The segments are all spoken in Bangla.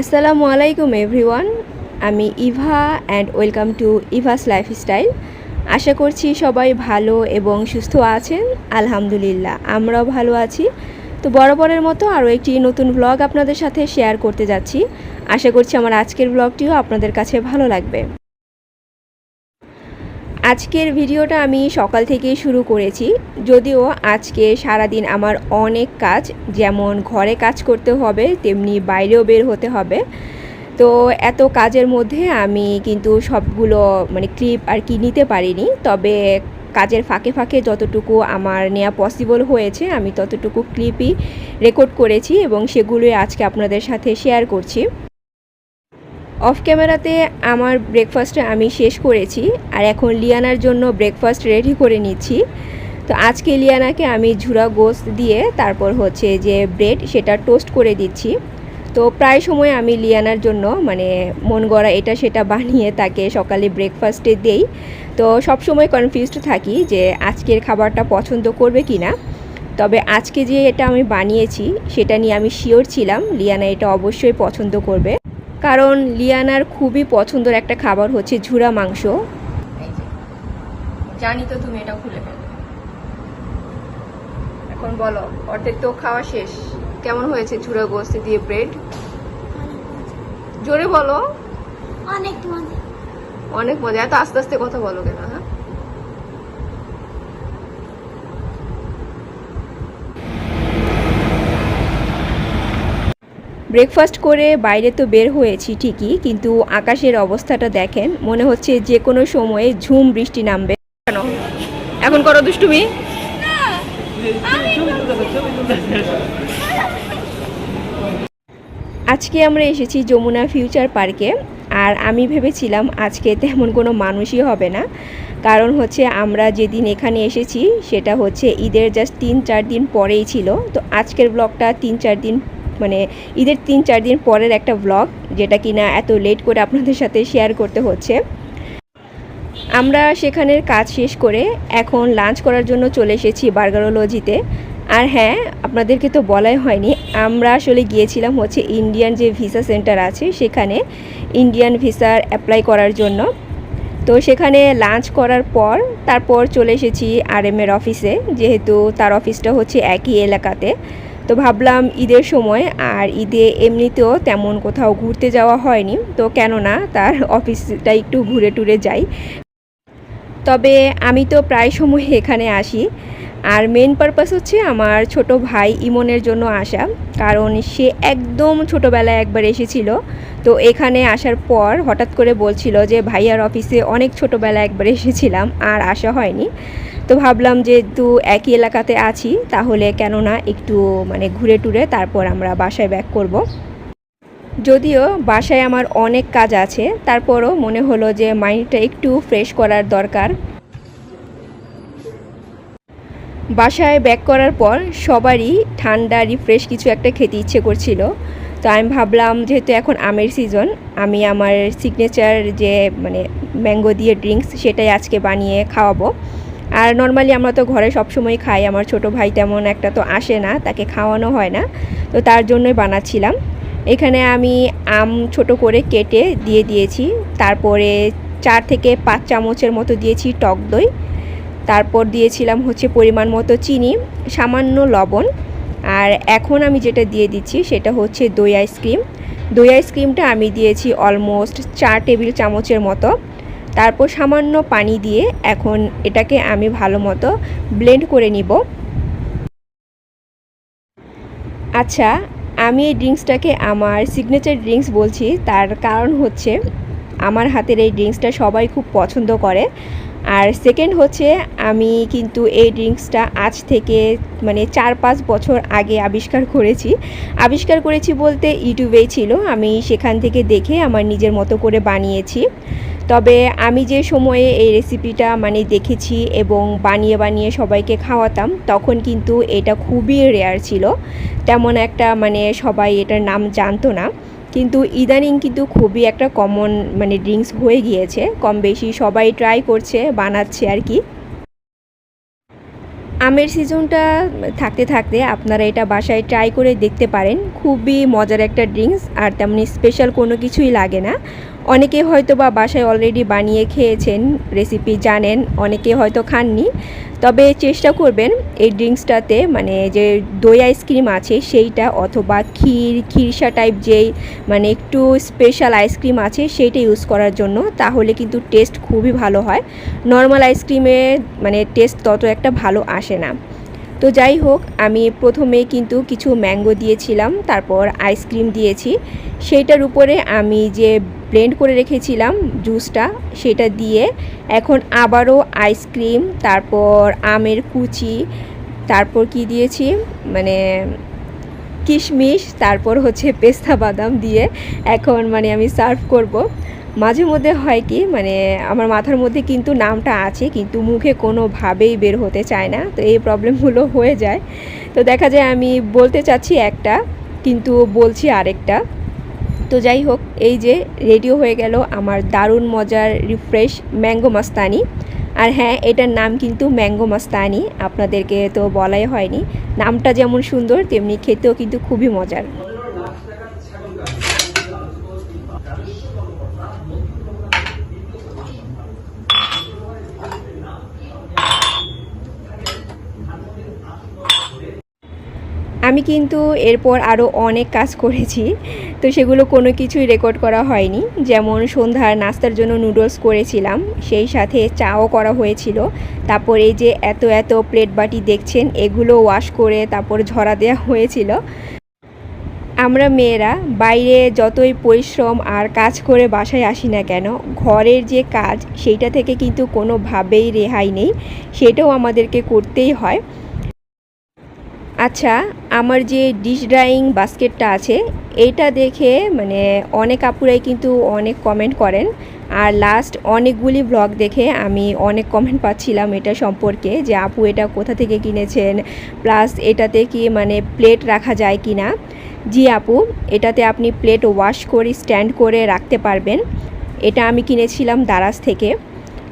আসসালামু আলাইকুম এভরিওয়ান, আমি Eva and welcome to Eva's lifestyle আশা করছি সবাই ভালো এবং সুস্থ আছেন, আলহামদুলিল্লাহ, আমরাও ভালো আছি। তো বরাবরের মতো আরও একটি নতুন ব্লগ আপনাদের সাথে শেয়ার করতে যাচ্ছি। আশা করছি আমার আজকের ব্লগটিও আপনাদের কাছে ভালো লাগবে। আজকের ভিডিওটা আমি সকাল থেকেই শুরু করেছি। যদিও আজকে সারাদিন আমার অনেক কাজ, যেমন ঘরে কাজ করতে হবে, তেমনি বাইরেও বের হতে হবে। তো এত কাজের মধ্যে আমি কিন্তু সবগুলো মানে ক্লিপ আর কি নিতে পারিনি। তবে কাজের ফাঁকে ফাঁকে যতটুকু আমার নেওয়া পসিবল হয়েছে, আমি ততটুকু ক্লিপই রেকর্ড করেছি এবং সেগুলোই আজকে আপনাদের সাথে শেয়ার করছি। অফ ক্যামেরাতে আমার ব্রেকফাস্টটা আমি শেষ করেছি, আর এখন লিয়ানার জন্য ব্রেকফাস্ট রেডি করে নিচ্ছি। তো আজকে লিয়ানাকে আমি ঝুরা গোস্ত দিয়ে তারপর হচ্ছে যে ব্রেড সেটা টোস্ট করে দিচ্ছি। তো প্রায় সময় আমি লিয়ানার জন্য মানে মন গড়া এটা সেটা বানিয়ে তাকে সকালে ব্রেকফাস্টে দেই। তো সব সময় কনফিউজড থাকি যে আজকের খাবারটা পছন্দ করবে কি না তবে আজকে যে এটা আমি বানিয়েছি, সেটা নিয়ে আমি শিওর ছিলাম, লিয়ানা এটা অবশ্যই পছন্দ করবে। কারণ লিয়ানার খুবই পছন্দের একটা খাবার হচ্ছে ঝুরা মাংস। জানি তো তুমি এটা খুলে ফেলবে এখন বলো অর্ধেক তো খাওয়া শেষ। কেমন হয়েছে ঝুরা গোস্ত দিয়ে ব্রেড? জোরে বলো। অনেক মজা। অনেক মজা। এত আস্তে আস্তে কথা বলো কেন হ্যাঁ? ব্রেকফাস্ট করে বাইরে তো বের হয়েছি ঠিকই, কিন্তু আকাশের অবস্থাটা দেখেন, মনে হচ্ছে যে কোনো সময়ে ঝুম বৃষ্টি নামবে। কেন? এখন করো দুষ্টুমি। আজকে আমরা এসেছি যমুনা ফিউচার পার্কে, আর আমি ভেবেছিলাম আজকে তেমন কোনো মানুষই হবে না। কারণ হচ্ছে আমরা যেদিন এখানে এসেছি, সেটা হচ্ছে ঈদের জাস্ট তিন চার দিন পরেই ছিল। তো আজকের ব্লগটা তিন চার দিন মানে ঈদের তিন, চার দিন পরের একটা ব্লগ যেটা কিনা এত লেট করে আপনাদের সাথে শেয়ার করতে হচ্ছে। আমরা সেখানের কাজ শেষ করে এখন লাঞ্চ করার জন্য চলে এসেছি বার্গারোলজিতে আর হ্যাঁ আপনাদেরকে তো বলাই হয়নি, আমরা আসলে গিয়েছিলাম হচ্ছে ইন্ডিয়ান যে ভিসা সেন্টার আছে, সেখানে ইন্ডিয়ান ভিসার অ্যাপ্লাই করার জন্য। তো সেখানে লাঞ্চ করার পর, তারপর চলে এসেছি আর এম এর অফিসে যেহেতু তার অফিসটা হচ্ছে একই এলাকাতে। তো ভাবলাম ঈদের সময় আর ঈদে এমনিতেও তেমন কোথাও ঘুরতে যাওয়া হয়নি, তো কেননা তার অফিসটা একটু ঘুরে টুরে যাই। তবে আমি তো প্রায় সময় এখানে আসি, আর মেন পারপাস হচ্ছে আমার ছোট ভাই ইমনের জন্য আসা, কারণ সে একদম ছোটোবেলায় একবার এসেছিল, তো এখানে আসার পর হঠাৎ করে বলছিল যে, ভাইয়ার অফিসে অনেক ছোটোবেলায় একবার এসেছিলাম, আর আসা হয়নি। তো ভাবলাম যেহেতু একই এলাকাতে আছি, তাহলে কেননা একটু মানে ঘুরে টুরে তারপর আমরা বাসায় ব্যাক করব। যদিও বাসায় আমার অনেক কাজ আছে, তারপরও মনে হলো যে মাইন্ডটা একটু ফ্রেশ করার দরকার। বাসায় ব্যাক করার পর সবারই ঠান্ডা রিফ্রেশ কিছু একটা খেতে ইচ্ছে করছিল। তো আমি ভাবলাম, যেহেতু এখন আমের সিজন আমি আমার সিগনেচার যে মানে ম্যাঙ্গো দিয়ে ড্রিঙ্কস সেটাই আজকে বানিয়ে খাওয়াবো। আর নর্মালি আমরা তো ঘরে সবসময় খাই, আমার ছোট ভাই তেমন একটা তো আসে না, তাকে খাওয়ানো হয় না। তো তার জন্যই বানাচ্ছিলাম। এখানে আমি আম ছোট করে কেটে দিয়ে দিয়েছি, তারপরে চার থেকে পাঁচ চামচের মতো দিয়েছি টক দই, তারপর দিয়েছিলাম হচ্ছে পরিমাণ মতো চিনি, সামান্য লবণ, আর এখন আমি যেটা দিয়ে দিচ্ছি সেটা হচ্ছে দই আইসক্রিম দই আইসক্রিমটা আমি দিয়েছি অলমোস্ট চার টেবিল চামচের মতো। তারপর সামান্য পানি দিয়ে এখন এটাকে আমি ভালো মতো ব্লেন্ড করে নিব। আচ্ছা আমি এই ড্রিঙ্কসটাকে আমার সিগনেচার ড্রিঙ্কস বলছি, তার কারণ হচ্ছে আমার হাতের এই ড্রিঙ্কসটা সবাই খুব পছন্দ করে। আর সেকেন্ড হচ্ছে আমি কিন্তু এই ড্রিঙ্কসটা আজ থেকে মানে চার পাঁচ বছর আগে আবিষ্কার করেছি। আবিষ্কার করেছি বলতে ইউটিউবেই ছিল, আমি সেখান থেকে দেখে আমার নিজের মতো করে বানিয়েছি। তবে আমি যে সময়ে এই রেসিপিটা মানে দেখেছি এবং বানিয়ে বানিয়ে সবাইকে খাওয়াতাম, তখন কিন্তু এটা খুবই রেয়ার ছিল। তেমন একটা মানে সবাই এটার নাম জানতো না। কিন্তু ইদানিং কিন্তু খুবই একটা কমন মানে ড্রিঙ্কস হয়ে গিয়েছে। কম বেশি সবাই ট্রাই করছে, বানাচ্ছে আর কি। আমের সিজনটা থাকতে থাকতে আপনারা এটা বাসায় ট্রাই করে দেখতে পারেন। খুবই মজার একটা ড্রিঙ্কস আর তেমনি স্পেশাল কোনো কিছুই লাগে না। অনেকে হয়তো বা বাসায় অলরেডি বানিয়ে খেয়েছেন রেসিপি জানেন, অনেকে হয়তো খাননি। তবে চেষ্টা করবেন এই ড্রিঙ্কসটাতে মানে যে দই আইসক্রিম আছে সেইটা অথবা ক্ষীর, ক্ষীরসা টাইপ যেই মানে একটু স্পেশাল আইসক্রিম আছে সেইটা ইউজ করার জন্য, তাহলে কিন্তু টেস্ট খুবই ভালো হয়। নর্মাল আইসক্রিমে মানে টেস্ট তত একটা ভালো আসে না। তো যাই হোক, আমি প্রথমে কিন্তু কিছু ম্যাঙ্গো দিয়েছিলাম, তারপর আইসক্রিম দিয়েছি। সেইটার উপরে আমি যে ব্লেন্ড করে রেখেছিলাম জুসটা, সেটা দিয়ে এখন আবারও আইসক্রিম, তারপর আমের কুচি, তারপর কি দিয়েছি? মানে কিশমিশ, তারপর হচ্ছে পেস্তা বাদাম দিয়ে এখন মানে আমি সার্ভ করব। মাঝে মধ্যে হয় কি মানে আমার মাথার মধ্যে কিন্তু নামটা আছে, কিন্তু মুখে কোনোভাবেই বের হতে চায় না। তো এই প্রবলেমগুলো হয়ে যায়। তো দেখা যায় আমি বলতে চাচ্ছি একটা, কিন্তু বলছি আরেকটা। তো যাই হোক, এই যে রেডিও হয়ে গেল আমার দারুণ মজার রিফ্রেশ ম্যাঙ্গো মাস্তানি। আর হ্যাঁ এটার নাম কিন্তু ম্যাঙ্গো মাস্তানি, আপনাদেরকে তো বলাই হয়নি। নামটা যেমন সুন্দর, তেমনি খেতেও কিন্তু খুবই মজার। আমি কিন্তু এরপর আরও অনেক কাজ করেছি। তো সেগুলো কোনো কিছুই রেকর্ড করা হয়নি। যেমন সন্ধ্যার নাস্তার জন্য নুডলস করেছিলাম, সেই সাথে চাও করা হয়েছিল। তারপর এই যে এত এত প্লেট বাটি দেখছেন, এগুলো ওয়াশ করে তারপর ঝরা দেওয়া হয়েছিল। আমরা মেয়েরা বাইরে যতই পরিশ্রম আর কাজ করে বাসায় আসি না কেন, ঘরের যে কাজ, সেইটা থেকে কিন্তু কোনোভাবেই রেহাই নেই। সেটাও আমাদেরকে করতেই হয়। আচ্ছা আমার যে ডিশ ড্রাইং বাস্কেটটা আছে, এইটা দেখে মানে অনেক আপুরাই কিন্তু অনেক কমেন্ট করেন। আর লাস্ট অনেকগুলি ব্লগ দেখে আমি অনেক কমেন্ট পাচ্ছিলাম এটা সম্পর্কে যে আপু এটা কোথা থেকে কিনেছেন প্লাস এটাতে কি মানে প্লেট রাখা যায় কি না জি আপু, এটাতে আপনি প্লেট ওয়াশ করে স্ট্যান্ড করে রাখতে পারবেন। এটা আমি কিনেছিলাম দারাজ থেকে।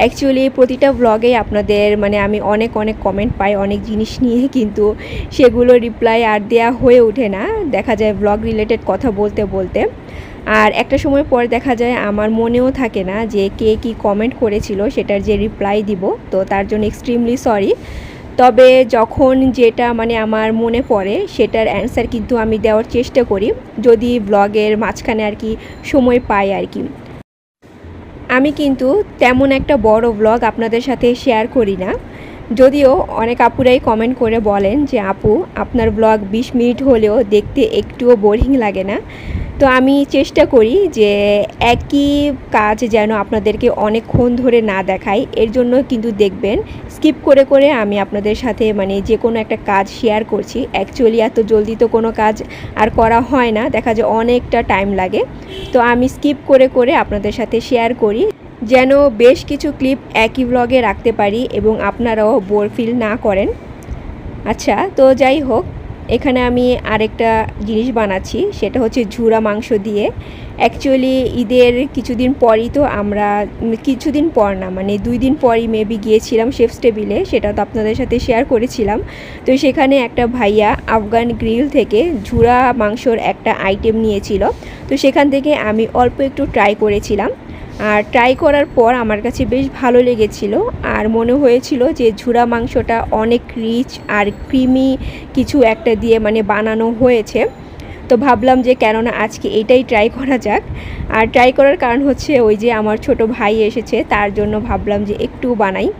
অ্যাকচুয়ালি প্রতিটা ব্লগে আপনাদের মানে আমি অনেক অনেক কমেন্ট পাই, অনেক জিনিস নিয়ে, কিন্তু সেগুলো রিপ্লাই আর দেয়া হয়ে ওঠে না। দেখা যায় ব্লগ রিলেটেড কথা বলতে বলতে। আর একটা সময় পর দেখা যায় আমার মনেও থাকে না যে কে কি কমেন্ট করেছিল, সেটার যে রিপ্লাই দিব। তো তার জন্য এক্সট্রিমলি সরি তবে যখন যেটা মানে আমার মনে পড়ে, সেটার অ্যান্সার কিন্তু আমি দেওয়ার চেষ্টা করি। যদি ব্লগের মাঝখানে আর কি সময় পাই আর কি। আমি কিন্তু তেমন একটা বড় ব্লগ আপনাদের সাথে শেয়ার করি না। যদিও অনেক আপুরাই কমেন্ট করে বলেন যে, আপু, আপনার ব্লগ বিশ মিনিট হলেও দেখতে একটুও বোরিং লাগে না। তো আমি চেষ্টা করি যে একই কাজ যেন আপনাদেরকে অনেকক্ষণ ধরে না দেখাই। এর জন্য কিন্তু দেখবেন, স্কিপ করে করে আমি আপনাদের সাথে মানে যে কোনো একটা কাজ শেয়ার করছি। অ্যাকচুয়ালি এত জলদি তো কোনো কাজ আর করা হয় না, দেখা যায় অনেকটা টাইম লাগে। তো আমি স্কিপ করে করে আপনাদের সাথে শেয়ার করি। যেন বেশ কিছু ক্লিপ একই ব্লগে রাখতে পারি এবং আপনারাও বোর ফিল না করেন। আচ্ছা তো যাই হোক এখানে আমি আরেকটা জিনিস বানাচ্ছি, সেটা হচ্ছে ঝুরা মাংস দিয়ে। অ্যাকচুয়ালি ঈদের কিছুদিন পরই তো আমরা, কিছুদিন পর না মানে দুই দিন পরই মেবি গিয়েছিলাম শেফস টেবিলে সেটা তো আপনাদের সাথে শেয়ার করেছিলাম। তো সেখানে একটা ভাইয়া আফগান গ্রিল থেকে ঝুরা মাংসর একটা আইটেম নিয়েছিল। তো সেখান থেকে আমি অল্প একটু ট্রাই করেছিলাম। আর ট্রাই করার পর আমার কাছে বেশ ভালো লেগেছিল। আর মনে হয়েছিল যে ঝুরা মাংসটা অনেক রিচ আর ক্রিমি কিছু একটা দিয়ে মানে বানানো হয়েছে। তো ভাবলাম যে কেননা আজকে এটাই ট্রাই করা যাক। আর ট্রাই করার কারণ হচ্ছে ওই যে আমার ছোট ভাই এসেছে, তার জন্য ভাবলাম যে একটু বানাই।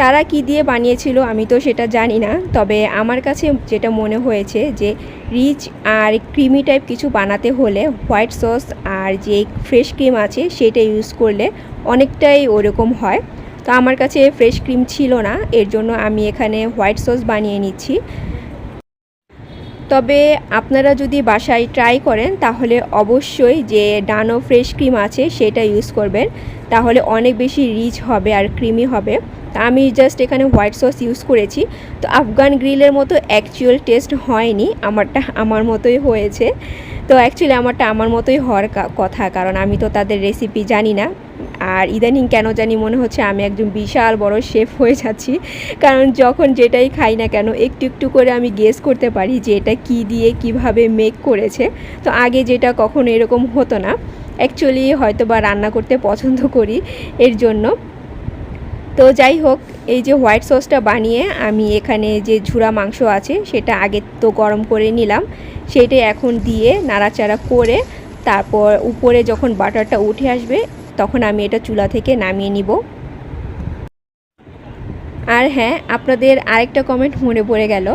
তারা কি দিয়ে বানিয়েছিল আমি তো সেটা জানি না। তবে আমার কাছে যেটা মনে হয়েছে যে রিচ আর ক্রিমি টাইপ কিছু বানাতে হলে হোয়াইট সস আর যে ফ্রেশ ক্রিম আছে সেটা ইউজ করলে অনেকটাই ওরকম হয়। তো আমার কাছে ফ্রেশ ক্রিম ছিল না, এর জন্য আমি এখানে হোয়াইট সস বানিয়ে নিচ্ছি। তবে আপনারা যদি বাসায় ট্রাই করেন, তাহলে অবশ্যই যে ডানো ফ্রেশ ক্রিম আছে সেটা ইউজ করবেন। তাহলে অনেক বেশি রিচ হবে আর ক্রিমি হবে। আমি জাস্ট এখানে হোয়াইট সস ইউজ করেছি। তো আফগান গ্রিলের মতো অ্যাকচুয়াল টেস্ট হয়নি, আমারটা আমার মতোই হয়েছে। তো অ্যাকচুয়ালি আমারটা আমার মতোই হওয়ার কথা, কারণ আমি তো তাদের রেসিপি জানি না। আর ইদানিং কেন জানি মনে হচ্ছে আমি একজন বিশাল বড় শেফ হয়ে যাচ্ছি। কারণ যখন যেটাই খাই না কেন, একটু একটু করে আমি গেস করতে পারি যে এটা কী দিয়ে কীভাবে মেক করেছে। তো আগে যেটা কখনো এরকম হতো না। অ্যাকচুয়ালি হয়তো বা রান্না করতে পছন্দ করি এর জন্য। তো যাই হোক, এই যে হোয়াইট সসটা বানিয়ে আমি এখানে যে ঝুরা মাংস আছে, সেটা আগে তো গরম করে নিলাম। সেটা এখন দিয়ে নাড়াচাড়া করে তারপর উপরে যখন বাটারটা উঠে আসবে তখন আমি এটা চুলা থেকে নামিয়ে নিব। আর হ্যাঁ আপনাদের আরেকটা কমেন্ট মনে পড়ে গেল।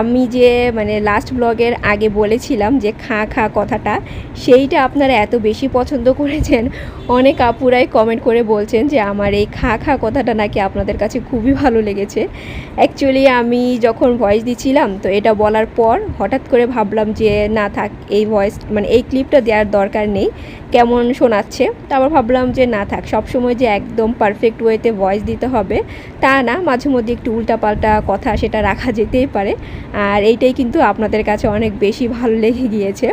আমি যে মানে লাস্ট ব্লগের আগে বলেছিলাম যে, খা খা কথাটা, সেইটা আপনারা এত বেশি পছন্দ করেছেন, অনেক আপুরাই কমেন্ট করে বলছেন যে, আমার এই খা খা কথাটা নাকি আপনাদের কাছে খুবই ভালো লেগেছে। অ্যাকচুয়ালি আমি যখন ভয়েস দিচ্ছিলাম তো এটা বলার পর হঠাৎ করে ভাবলাম যে, না থাক, এই ভয়েস মানে এই ক্লিপটা দেওয়ার দরকার নেই। কেমন শোনাচ্ছে তারপর ভাবলাম যে না থাক, সবসময় যে একদম পারফেক্ট ওয়েতে ভয়েস দিতে হবে, তা না, মাঝে মধ্যে একটু উল্টাপাল্টা কথা সেটা রাখা যেতেই পারে। আর এইটাই কিন্তু আপনাদের কাছে অনেক বেশি ভালো লেগে গিয়েছে।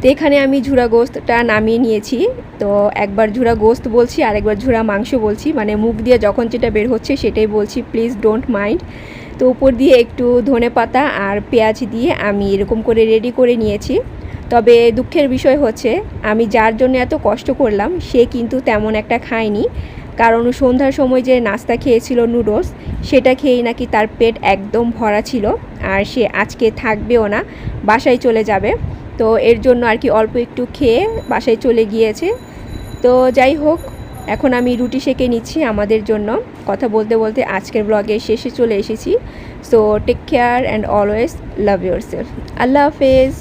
তো এখানে আমি ঝুরা গোস্তটা নামিয়ে নিয়েছি। তো একবার ঝুরা গোস্ত বলছি আর একবার ঝুরা মাংস বলছি। মানে মুখ দিয়ে যখন যেটা বের হচ্ছে সেটাই বলছি প্লিজ ডোন্ট মাইন্ড তো উপর দিয়ে একটু ধনে পাতা আর পেঁয়াজ দিয়ে আমি এরকম করে রেডি করে নিয়েছি। তবে দুঃখের বিষয় হচ্ছে, আমি যার জন্য এত কষ্ট করলাম, সে কিন্তু তেমন একটা খায়নি। কারণ সন্ধ্যার সময় যে নাস্তা খেয়েছিল নুডলস, সেটা খেয়েই নাকি তার পেট একদম ভরা ছিল, আর সে আজকে থাকবেও না, বাসায় চলে যাবে। তো এর জন্য আর কি অল্প একটু খেয়ে বাসায় চলে গিয়েছে। তো যাই হোক, এখন আমি রুটি সেকে নিচ্ছি আমাদের জন্য। কথা বলতে বলতে আজকের ব্লগে শেষে চলে এসেছি। So take care and always love yourself আল্লাহ হাফেজ।